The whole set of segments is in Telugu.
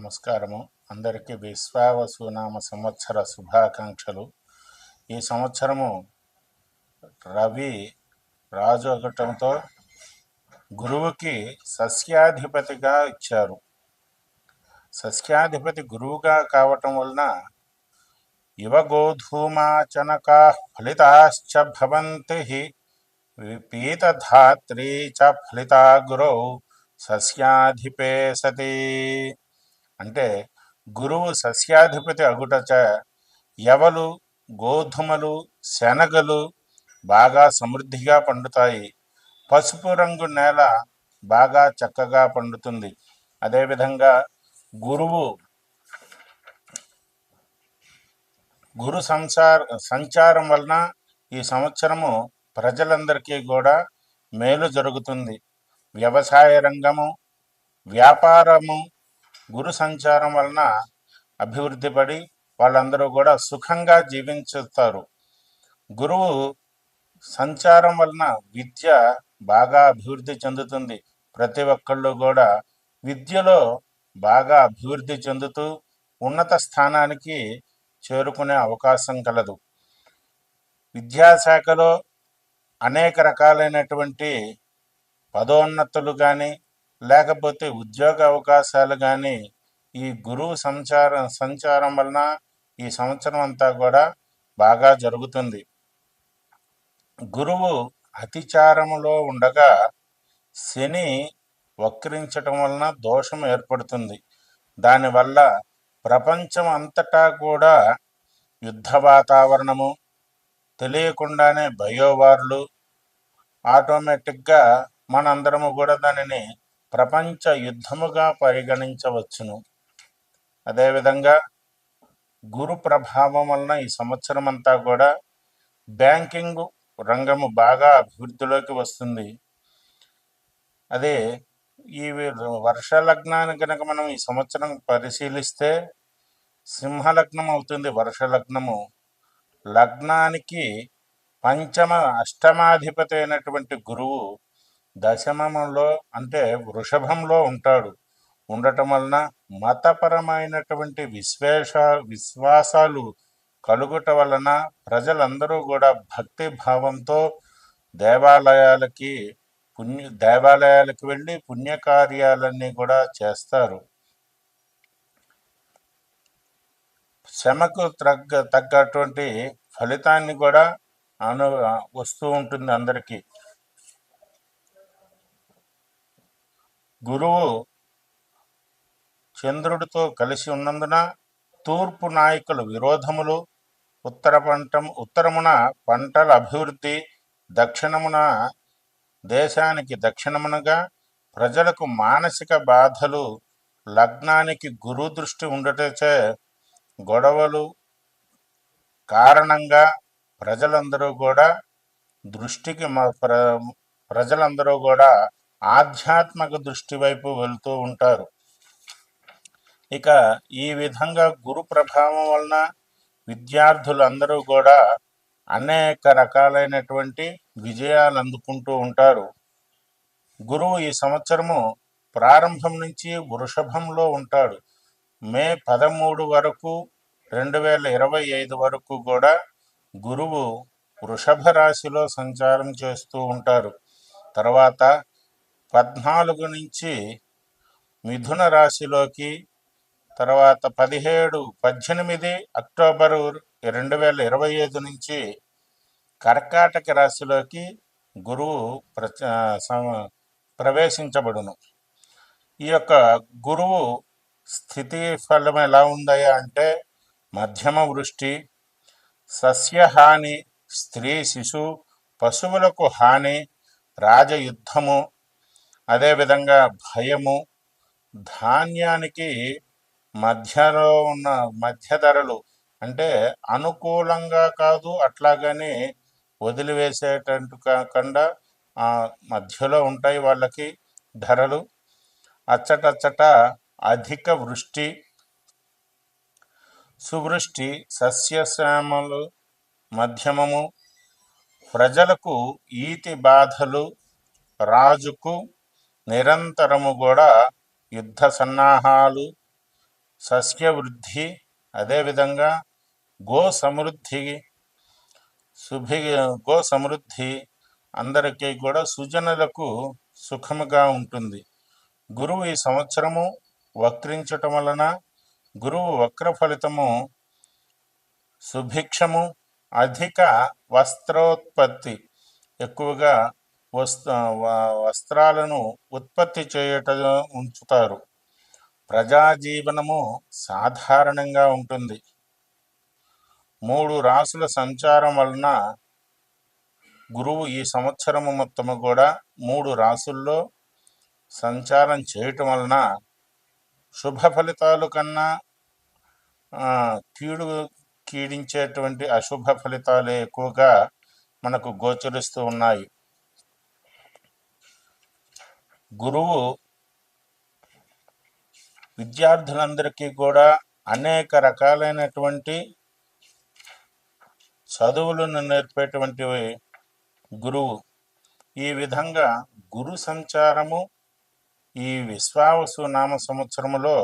నమస్కారము. అందరికీ విశ్వావసునామ సంవత్సర శుభాకాంక్షలు. ఈ సంవత్సరము రవి రాజు అగటంతో గురువుకి సస్యాధిపతిగా ఇచ్చారు. సస్యాధిపతి గురువుగా కావటం వలన యువగోధూమాచనకా ఫలితాశ్చ భవంతి పీతధాత్రీ చ ఫలితా గురౌ సస్యాధిపే సతీ. అంటే గురువు సస్యాధిపతి అగుటచ ఎవలు గోధుమలు శనగలు బాగా సమృద్ధిగా పండుతాయి. పసుపు రంగు నేల బాగా చక్కగా పండుతుంది. అదేవిధంగా గురువు గురు సంసార సంచారం వలన ఈ సంవత్సరము ప్రజలందరికీ కూడా మేలు జరుగుతుంది. వ్యవసాయ రంగము వ్యాపారము గురు సంచారం వలన అభివృద్ధి పడి వాళ్ళందరూ కూడా సుఖంగా జీవించుతారు. గురువు సంచారం వలన విద్య బాగా అభివృద్ధి చెందుతుంది. ప్రతి ఒక్కళ్ళు కూడా విద్యలో బాగా అభివృద్ధి చెందుతూ ఉన్నత స్థానానికి చేరుకునే అవకాశం కలదు. విద్యాశాఖలో అనేక రకాలైనటువంటి పదోన్నతులు కానీ లేకపోతే ఉద్యోగ అవకాశాలు కానీ ఈ గురువు సంచారం సంచారం వలన ఈ సంవత్సరం అంతా కూడా బాగా జరుగుతుంది. గురువు అతిచారములో ఉండగా శని వక్రించటం వలన దోషం ఏర్పడుతుంది. దానివల్ల ప్రపంచం అంతటా కూడా యుద్ధ వాతావరణము తెలియకుండానే బయోవార్లు ఆటోమేటిక్గా మనందరము కూడా దానిని ప్రపంచ యుద్ధముగా పరిగణించవచ్చును. అదేవిధంగా గురు ప్రభావం వలన ఈ సంవత్సరం అంతా కూడా బ్యాంకింగ్ రంగము బాగా అభివృద్ధిలోకి వస్తుంది. అదే ఈ వర్ష లగ్నాన్ని కనుక మనం ఈ సంవత్సరం పరిశీలిస్తే సింహలగ్నం అవుతుంది వర్ష లగ్నము లగ్నానికి పంచమ అష్టమాధిపతి అయినటువంటి గురువు దశమంలో అంటే వృషభంలో ఉంటాడు. ఉండటం వలన మతపరమైనటువంటి విశ్వేష విశ్వాసాలు కలుగుట వలన ప్రజలందరూ కూడా భక్తి భావంతో దేవాలయాలకి పుణ్య దేవాలయాలకు వెళ్ళి పుణ్యకార్యాలన్నీ కూడా చేస్తారు. శ్రమకు తగ్గ తగ్గటువంటి ఫలితాన్ని కూడా అను వస్తూ ఉంటుంది అందరికీ. గురువు చంద్రుడితో కలిసి ఉన్నందున తూర్పు నాయకుల విరోధములు ఉత్తర పంట ఉత్తరమున పంటల అభివృద్ధి దక్షిణమున దేశానికి దక్షిణమునగా ప్రజలకు మానసిక బాధలు లగ్నానికి గురు దృష్టి ఉండటచే గొడవలు కారణంగా ప్రజలందరూ కూడా దృష్టికి ప్ర ప్రజలందరూ కూడా ఆధ్యాత్మిక దృష్టి వైపు వెళ్తూ ఉంటారు. ఇక ఈ విధంగా గురు ప్రభావం వలన విద్యార్థులందరూ కూడా అనేక రకాలైనటువంటి విజయాలు అందుకుంటూ ఉంటారు. గురువు ఈ సంవత్సరము ప్రారంభం నుంచి వృషభంలో ఉంటాడు. మే పదమూడు వరకు రెండు వేల ఇరవై ఐదు వరకు కూడా గురువు వృషభ రాశిలో సంచారం చేస్తూ ఉంటారు. తర్వాత పద్నాలుగు నుంచి మిథున రాశిలోకి తర్వాత పదిహేడు పద్దెనిమిది అక్టోబరు రెండు వేల ఇరవై ఐదు నుంచి కర్కాటక రాశిలోకి గురువు ప్ర ప్రవేశించబడును. ఈ యొక్క గురువు స్థితి ఫలం ఎలా ఉందయ్యా అంటే మధ్యమ వృష్టి సస్యహాని స్త్రీ శిశు పశువులకు హాని రాజయుద్ధము అదేవిధంగా భయము ధాన్యానికి మధ్యలో ఉన్న మధ్య ధరలు అంటే అనుకూలంగా కాదు అట్లాగని వదిలివేసేటట్టు కాకుండా మధ్యలో ఉంటాయి వాళ్ళకి ధరలు. అచ్చటచ్చట అధిక వృష్టి సువృష్టి సస్యశ్యామలు మధ్యమము ప్రజలకు ఈతి బాధలు రాజుకు నిరంతరము కూడా యుద్ధ సన్నాహాలు సస్య వృద్ధి అదేవిధంగా గో సమృద్ధి శుభి గో సమృద్ధి అందరికీ కూడా సుజనులకు సుఖముగా ఉంటుంది. గురువు ఈ సంవత్సరము వక్రించటం వలన గురువు వక్ర ఫలితము సుభిక్షము అధిక వస్త్రోత్పత్తి ఎక్కువగా వస్త వస్త్రాలను ఉత్పత్తి చేయట ఉంచుతారు. ప్రజాజీవనము సాధారణంగా ఉంటుంది. మూడు రాసుల సంచారం వలన గురువు ఈ సంవత్సరము మొత్తము కూడా మూడు రాసుల్లో సంచారం చేయటం వలన శుభ ఫలితాలు కన్నా కీడు కీడించేటువంటి అశుభ ఫలితాలే ఎక్కువగా మనకు గోచరిస్తూ ఉన్నాయి. గురువు విద్యార్థులందరికీ కూడా అనేక రకాలైనటువంటి చదువులను నేర్పేటువంటి గురువు. ఈ విధంగా గురు సంచారము ఈ విశ్వావసు నామ సంవత్సరములో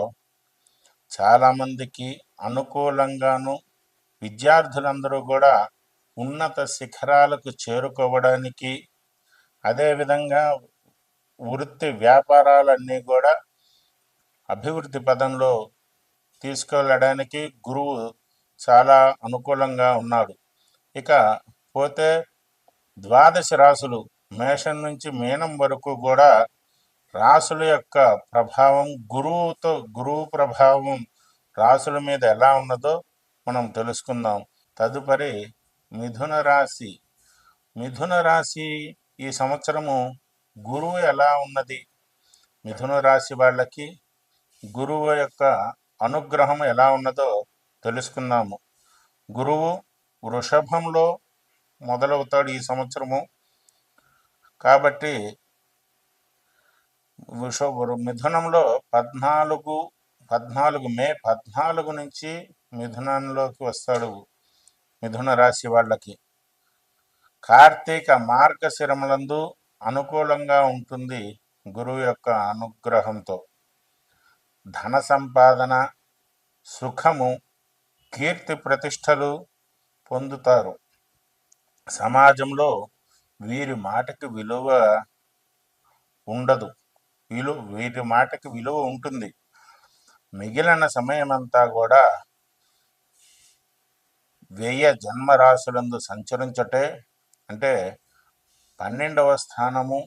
చాలామందికి అనుకూలంగాను విద్యార్థులందరూ కూడా ఉన్నత శిఖరాలకు చేరుకోవడానికి అదేవిధంగా వృత్తి వ్యాపారాలన్నీ కూడా అభివృద్ధి పదంలో తీసుకెళ్ళడానికి గురువు చాలా అనుకూలంగా ఉన్నాడు. ఇక పోతే ద్వాదశ రాసులు మేషం నుంచి మీనం వరకు కూడా రాసుల యొక్క ప్రభావం గురువుతో గురువు ప్రభావం రాసుల మీద ఎలా ఉన్నదో మనం తెలుసుకుందాం. తదుపరి మిథున రాశి. మిథున రాశి ఈ సంవత్సరము గురువు ఎలా ఉన్నది? మిథున రాశి వాళ్ళకి గురువు యొక్క అనుగ్రహం ఎలా ఉన్నదో తెలుసుకున్నాము గురువు వృషభంలో మొదలవుతాడు ఈ సంవత్సరము. కాబట్టి వృష మిథునంలో పద్నాలుగు పద్నాలుగు మే పద్నాలుగు నుంచి మిథునంలోకి వస్తాడు మిథున రాశి వాళ్ళకి. కార్తీక మార్గశిరములందు అనుకూలంగా ఉంటుంది గురువు యొక్క అనుగ్రహంతో. ధన సంపాదన సుఖము కీర్తి ప్రతిష్టలు పొందుతారు. సమాజంలో వీరి మాటకి విలువ ఉండదు. విలువ వీరి మాటకి విలువ ఉంటుంది. మిగిలిన సమయమంతా కూడా వ్యయ జన్మరాశులందు సంచరించటే అంటే పన్నెండవ స్థానము.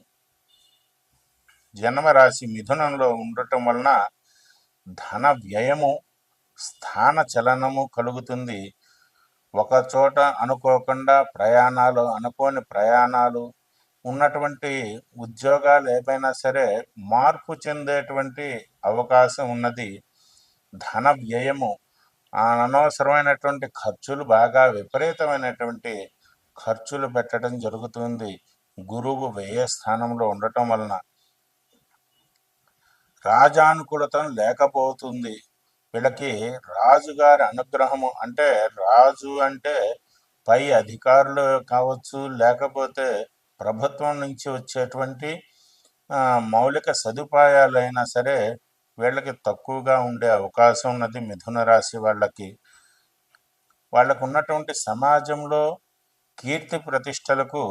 జన్మరాశి మిథునంలో ఉండటం వలన ధన వ్యయము స్థాన చలనము కలుగుతుంది. ఒక చోట అనుకోకుండా ప్రయాణాలు అనుకోని ప్రయాణాలు ఉన్నటువంటి ఉద్యోగాలు ఏమైనా సరే మార్పు చెందేటువంటి అవకాశం ఉన్నది. ధన వ్యయము అనవసరమైనటువంటి ఖర్చులు బాగా విపరీతమైనటువంటి ఖర్చులు పెట్టడం జరుగుతుంది. గురువు వ్యయ స్థానంలో ఉండటం వలన రాజానుకూలతం లేకపోతుంది. వీళ్ళకి రాజుగారి అనుగ్రహము అంటే రాజు అంటే పై అధికారులు కావచ్చు లేకపోతే ప్రభుత్వం నుంచి వచ్చేటువంటి మౌలిక సదుపాయాలైనా సరే వీళ్ళకి తక్కువగా ఉండే అవకాశం ఉన్నది మిథున రాశి వాళ్ళకి. వాళ్ళకు ఉన్నటువంటి సమాజంలో కీర్తి ప్రతిష్టలకు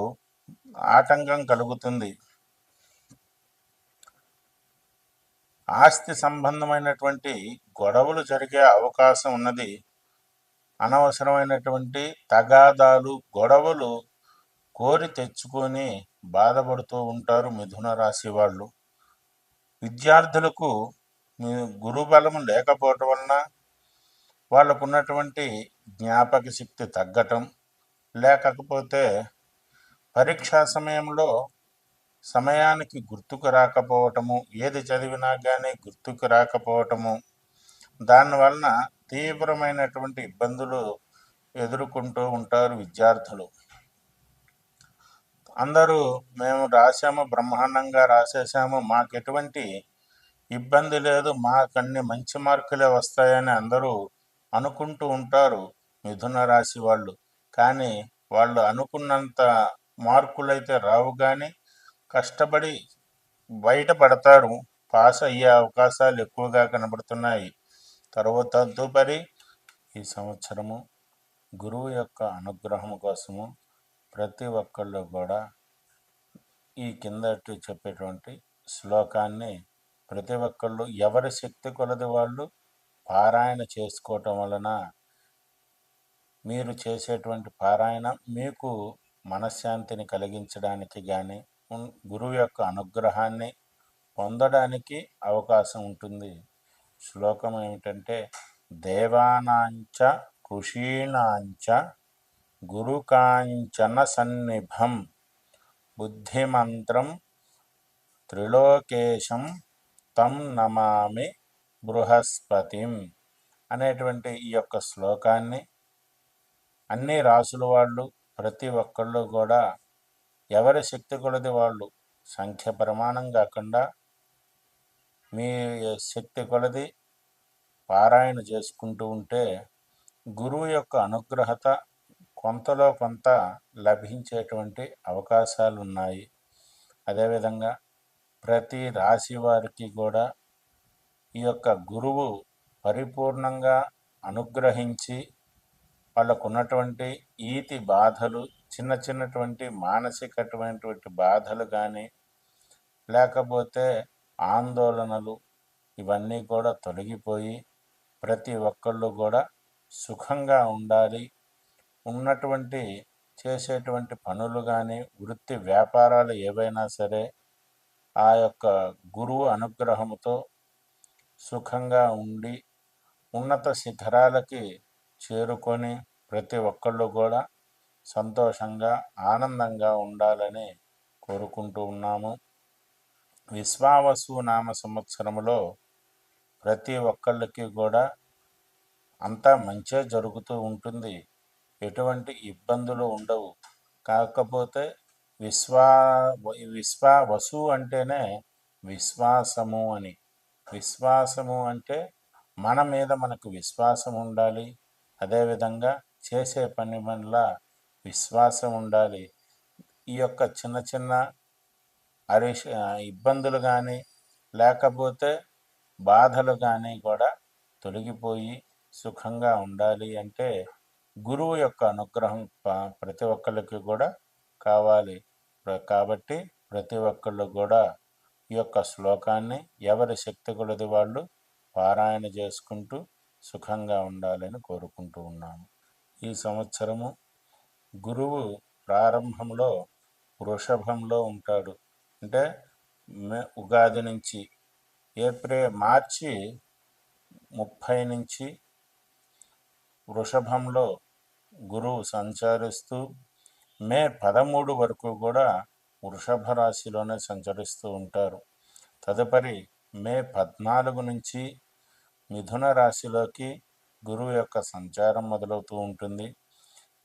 ఆటంకం కలుగుతుంది. ఆస్తి సంబంధమైనటువంటి గొడవలు జరిగే అవకాశం ఉన్నది. అనవసరమైనటువంటి తగాదాలు గొడవలు కోరి తెచ్చుకొని బాధపడుతూ ఉంటారు మిథున రాశి వాళ్ళు. విద్యార్థులకు మీ గురుబలం లేకపోవటం వలన వాళ్ళకున్నటువంటి జ్ఞాపక శక్తి తగ్గటం లేకపోతే పరీక్షా సమయంలో సమయానికి గుర్తుకు రాకపోవటము ఏది చదివినా కానీ గుర్తుకు రాకపోవటము దానివలన తీవ్రమైనటువంటి ఇబ్బందులు ఎదుర్కొంటూ ఉంటారు విద్యార్థులు. అందరూ మేము రాసాము బ్రహ్మాండంగా రాసేసాము మాకు ఎటువంటి ఇబ్బంది లేదు మాకు అన్ని మంచి మార్కులే వస్తాయని అందరూ అనుకుంటూ ఉంటారు మిథున రాశి వాళ్ళు. కానీ వాళ్ళు అనుకున్నంత మార్కులైతే రావు కానీ కష్టపడి బయటపడతారు పాస్ అయ్యే అవకాశాలు ఎక్కువగా కనబడుతున్నాయి. తర్వాత తదుపరి ఈ సంవత్సరము గురువు యొక్క అనుగ్రహం కోసము ప్రతి ఒక్కళ్ళు కూడా ఈ కిందటి చెప్పేటువంటి శ్లోకాన్ని ప్రతి ఒక్కళ్ళు ఎవరి శక్తి కొలది వాళ్ళు పారాయణ చేసుకోవటం వలన మీరు చేసేటువంటి పారాయణ మీకు మనశ్శాంతిని కలిగించడానికి కానీ గురువు యొక్క అనుగ్రహాన్ని పొందడానికి అవకాశం ఉంటుంది. శ్లోకం ఏమిటంటే దేవానాంచ ఋషీణాంచ గురుకాంచన సన్నిభం బుద్ధిమంత్రం త్రిలోకేశం తం నమామి బృహస్పతిం అనేటువంటి ఈ యొక్క శ్లోకాన్ని అన్ని రాసుల వాళ్ళు ప్రతి ఒక్కళ్ళు కూడా ఎవరి శక్తి కొలది వాళ్ళు? సంఖ్య ప్రమాణం కాకుండా మీ శక్తి కొలది పారాయణ చేసుకుంటూ ఉంటే గురువు యొక్క అనుగ్రహత కొంతలో కొంత లభించేటువంటి అవకాశాలు ఉన్నాయి అదేవిధంగా ప్రతి రాశి వారికి కూడా ఈ యొక్క గురువు పరిపూర్ణంగా అనుగ్రహించి వాళ్ళకు ఉన్నటువంటి ఈతి బాధలు చిన్న చిన్నటువంటి మానసికటువంటి బాధలు కానీ లేకపోతే ఆందోళనలు ఇవన్నీ కూడా తొలగిపోయి ప్రతి ఒక్కళ్ళు కూడా సుఖంగా ఉండాలి. ఉన్నటువంటి చేసేటువంటి పనులు కానీ వృత్తి వ్యాపారాలు ఏవైనా సరే ఆ యొక్క గురువు అనుగ్రహంతో సుఖంగా ఉండి ఉన్నత శిఖరాలకి చేరుకొని ప్రతి ఒక్కళ్ళు కూడా సంతోషంగా ఆనందంగా ఉండాలని కోరుకుంటూ ఉన్నాము. విశ్వావసు నామ సంవత్సరంలో ప్రతి ఒక్కళ్ళకి కూడా అంతా మంచే జరుగుతూ ఉంటుంది. ఎటువంటి ఇబ్బందులు ఉండవు. కాకపోతే విశ్వా విశ్వావసు అంటేనే విశ్వాసము అని. విశ్వాసము అంటే మన మీద మనకు విశ్వాసం ఉండాలి. అదేవిధంగా చేసే పని వల్ల విశ్వాసం ఉండాలి. ఈ యొక్క చిన్న చిన్న అరిష ఇబ్బందులు కానీ లేకపోతే బాధలు కానీ కూడా తొలగిపోయి సుఖంగా ఉండాలి అంటే గురువు యొక్క అనుగ్రహం ప్రతి ఒక్కరికి కూడా కావాలి. కాబట్టి ప్రతి ఒక్కళ్ళు కూడా ఈ యొక్క శ్లోకాన్ని ఎవరి శక్తి కొలది వాళ్ళు పారాయణ చేసుకుంటూ సుఖంగా ఉండాలని కోరుకుంటూ ఉన్నాము. ఈ సంవత్సరము గురువు ప్రారంభంలో వృషభంలో ఉంటాడు. అంటే ఉగాది నుంచి ఏప్రిల్ మార్చి ముప్పై నుంచి వృషభంలో గురువు సంచరిస్తూ మే పదమూడు వరకు కూడా వృషభ రాశిలోనే సంచరిస్తూ ఉంటారు. తదుపరి మే పద్నాలుగు నుంచి మిథున రాశిలోకి గురువు యొక్క సంచారం మొదలవుతూ ఉంటుంది.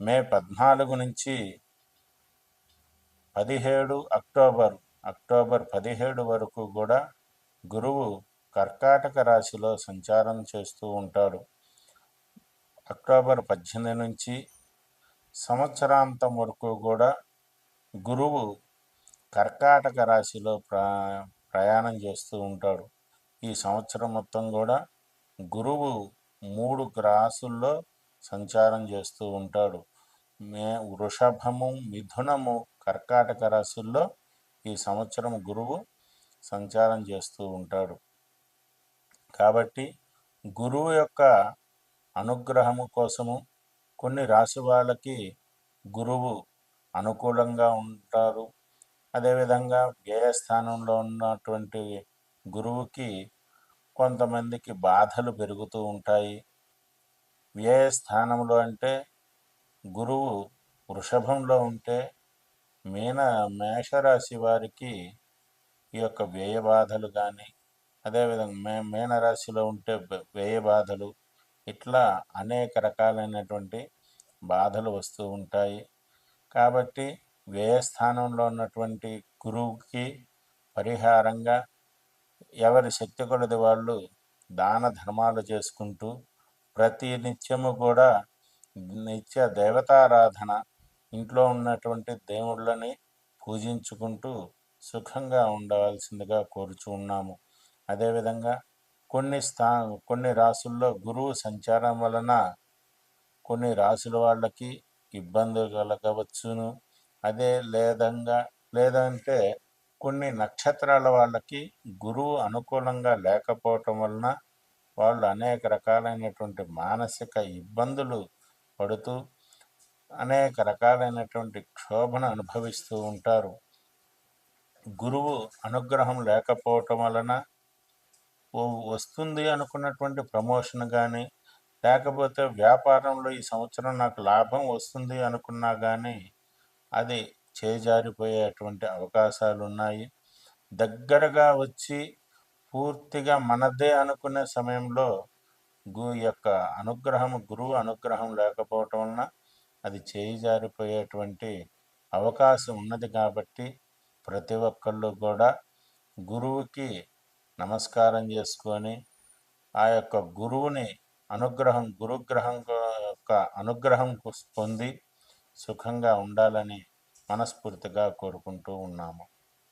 మే పద్నాలుగు నుంచి పదిహేడు అక్టోబర్ అక్టోబర్ పదిహేడు వరకు కూడా గురువు కర్కాటక రాశిలో సంచారం చేస్తూ ఉంటాడు. అక్టోబర్ పద్దెనిమిది నుంచి సంవత్సరాంతం వరకు కూడా గురువు కర్కాటక రాశిలో ప్రా ప్రయాణం చేస్తూ ఉంటాడు. ఈ సంవత్సరం మొత్తం కూడా గురువు మూడు గ్రాసుల్లో సంచారం చేస్తూ ఉంటాడు. మే వృషభము మిథునము కర్కాటక రాశుల్లో ఈ సంవత్సరం గురువు సంచారం చేస్తూ ఉంటాడు. కాబట్టి గురువు యొక్క అనుగ్రహము కోసము కొన్ని రాశి వాళ్ళకి గురువు అనుకూలంగా ఉంటారు. అదేవిధంగా వ్యయస్థానంలో ఉన్నటువంటి గురువుకి కొంతమందికి బాధలు పెరుగుతూ ఉంటాయి. వ్యయస్థానంలో అంటే గురువు వృషభంలో ఉంటే మీన మేషరాశి వారికి ఈ యొక్క వ్యయ బాధలు కానీ అదేవిధంగా మే మీనరాశిలో ఉంటే వ్యయ బాధలు ఇట్లా అనేక రకాలైనటువంటి బాధలు వస్తూ ఉంటాయి. కాబట్టి వ్యయస్థానంలో ఉన్నటువంటి గురువుకి పరిహారంగా ఎవరి శక్తి కొలది వాళ్ళు దాన ధర్మాలు చేసుకుంటూ ప్రతి నిత్యము కూడా నిత్య దేవతారాధన ఇంట్లో ఉన్నటువంటి దేవుళ్ళని పూజించుకుంటూ సుఖంగా ఉండవలసిందిగా కోరుచు ఉన్నాము. అదేవిధంగా కొన్ని స్థా కొన్ని రాసుల్లో గురువు సంచారం వలన కొన్ని రాసుల వాళ్ళకి ఇబ్బందులు కలగవచ్చును. అదే లేదంగా లేదంటే కొన్ని నక్షత్రాల వాళ్ళకి గురువు అనుకూలంగా లేకపోవటం వలన వాళ్ళు అనేక రకాలైనటువంటి మానసిక ఇబ్బందులు పడుతూ అనేక రకాలైనటువంటి క్షోభను అనుభవిస్తూ ఉంటారు. గురువు అనుగ్రహం లేకపోవటం వలన ఓ- వస్తుంది అనుకున్నటువంటి ప్రమోషన్ కానీ లేకపోతే వ్యాపారంలో ఈ సంవత్సరం నాకు లాభం వస్తుంది అనుకున్నా కానీ అది చేజారిపోయేటువంటి అవకాశాలు ఉన్నాయి దగ్గరగా వచ్చి పూర్తిగా మనదే అనుకునే సమయంలో గు యొక్క అనుగ్రహం గురువు అనుగ్రహం లేకపోవటం వలన అది చేయి జారిపోయేటువంటి అవకాశం ఉన్నది కాబట్టి ప్రతి ఒక్కళ్ళు కూడా గురువుకి నమస్కారం చేసుకొని ఆ యొక్క గురువుని అనుగ్రహం గురుగ్రహం యొక్క అనుగ్రహం పొంది సుఖంగా ఉండాలని మనస్ఫూర్తిగా కోరుకుంటూ ఉన్నాము.